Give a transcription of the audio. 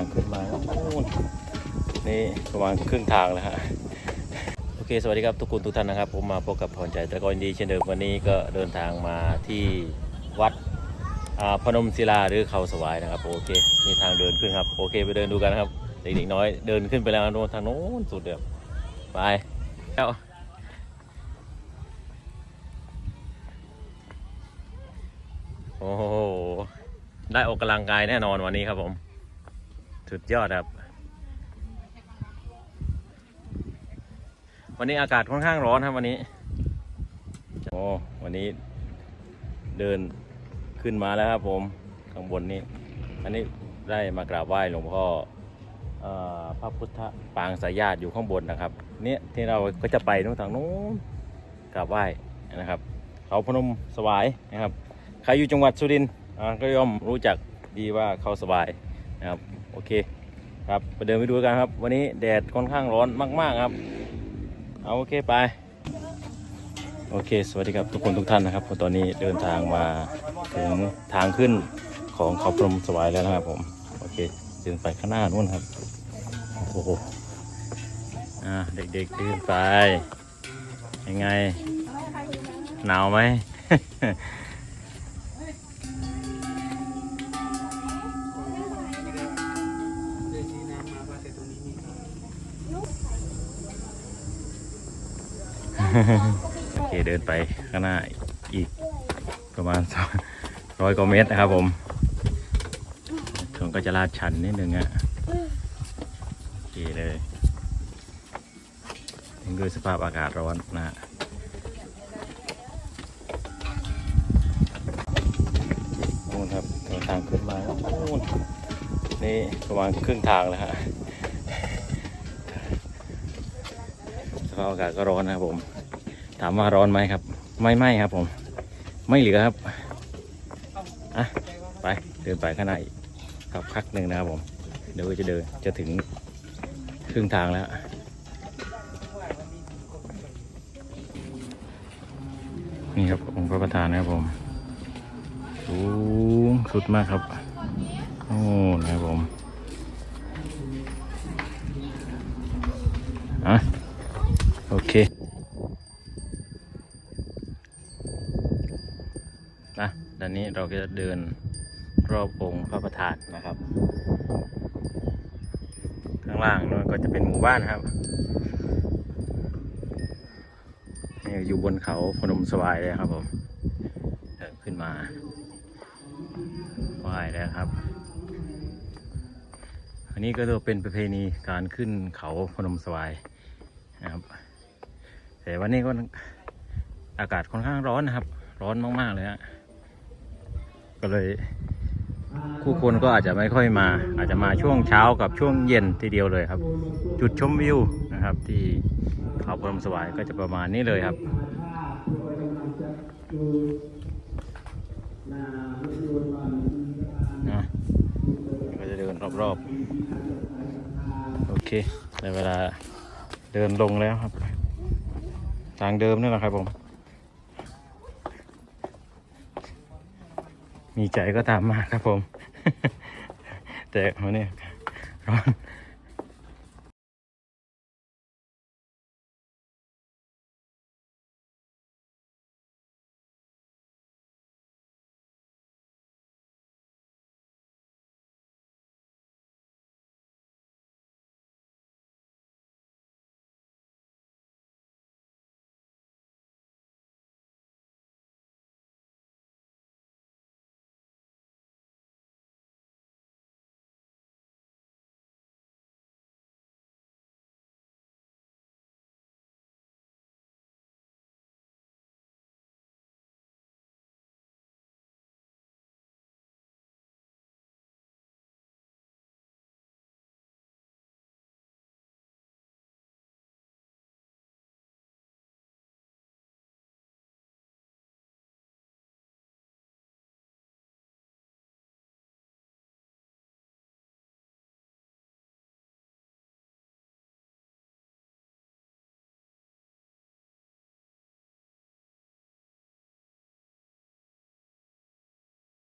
างขึ้นมานี่ประมาณครึ่งทางแล้วฮะโอเค สวัสดีครับทุกคนทุกท่านนะครับ ผมมาพบกับพรใจตะกอนดีเช่นเดิมวันนี้ก็เดินทางมาที่วัดพนมศิลาหรือเขาสวายนะครับ โอเคมีทางเดินขึ้นครับ โอเค ไปเดินดูกันนะครับเด็กๆน้อยเดินขึ้นไปแล้วนทางโน้นสุดเดียวไปแล้วโอ้โหได้ออกกำลังกายแน่นอนวันนี้ครับผม สุดยอดครับ วันนี้อากาศค่อนข้างร้อนครับวันนี้โอ้วันนี้เดินขึ้นมาแล้วครับผมข้างบนนี้ อันนี้ได้มากราบไหว้หลวงพ่ออพระพุทธปางสายญาติอยู่ข้างบนนะครับ เนี่ยที่เราก็จะไปนู้นทางนู้นกราบไหว้นะครับเขาพนมสวายนะครับ ใครอยู่จังหวัดสุรินทร์ก็ย่อมรู้จักดีว่าเขาสวายนะครับ โอเคครับไปเดินไปดูกันครับ วันนี้แดดค่อนข้างร้อนมากๆครับ เอาโอเคไป โอเค สวัสดีครับทุกคนทุกท่านนะครับผมตอนนี้เดินทางมาถึงทางขึ้นของเขาพรหมสวายแล้วนะครับผมโอเคเดินไปข้างหน้านู่นครับโอ้โหอ่าเด็กๆเดินไปยังไงหนาวไหม โอเคเดินไปข้างหน้าอีกประมาณร้อยกว่าเมตรนะครับผมช่วงก็จะลาดชันนิดนึงอะโอเคเลยยังด้วยสภาพอากาศร้อนนะฮะนู่นครับทางขึ้นมาแล้วนู่นนี่ประมาณครึ่งทางแล้วฮะสภาพอากาศก็ร้อนนะครับผม ถามว่าร้อนไหมครับ ไม่ไม่ครับผม ไม่เหลือครับอะไปเดินไปข้างในครับพักหนึ่งนะครับผม เดี๋ยวจะเดินจะถึงครึ่งทางแล้วนี่ครับองค์พระประธานนะครับผมสูงสุดมากครับโอ้นะครับผมอะโอเค นะด้านนี้เราก็จะเดินรอบองค์พระประธานนะครับ ข้างล่างนู้นก็จะเป็นหมู่บ้านครับนี่อยู่บนเขาพนมสวายเลยครับผมเดินขึ้นมาไหว้แล้วครับ อันนี้ก็จะเป็นประเพณีการขึ้นเขาพนมสวายนะครับ แต่วันนี้ก็อากาศค่อนข้างร้อนนะครับ ร้อนมากๆเลยฮะ ก็เลยผู้คนก็อาจจะไม่ค่อยมา อาจจะมาช่วงเช้ากับช่วงเย็นทีเดียวเลยครับ จุดชมวิวนะครับ ที่เขาพรมสวายก็จะประมาณนี้เลยครับนะก็จะเดินรอบๆ โอเคในเวลาเดินลงแล้วครับ ทางเดิมนี่แหละครับผม มีใจก็ตามมาครับผม แต่วันนี้ร้อน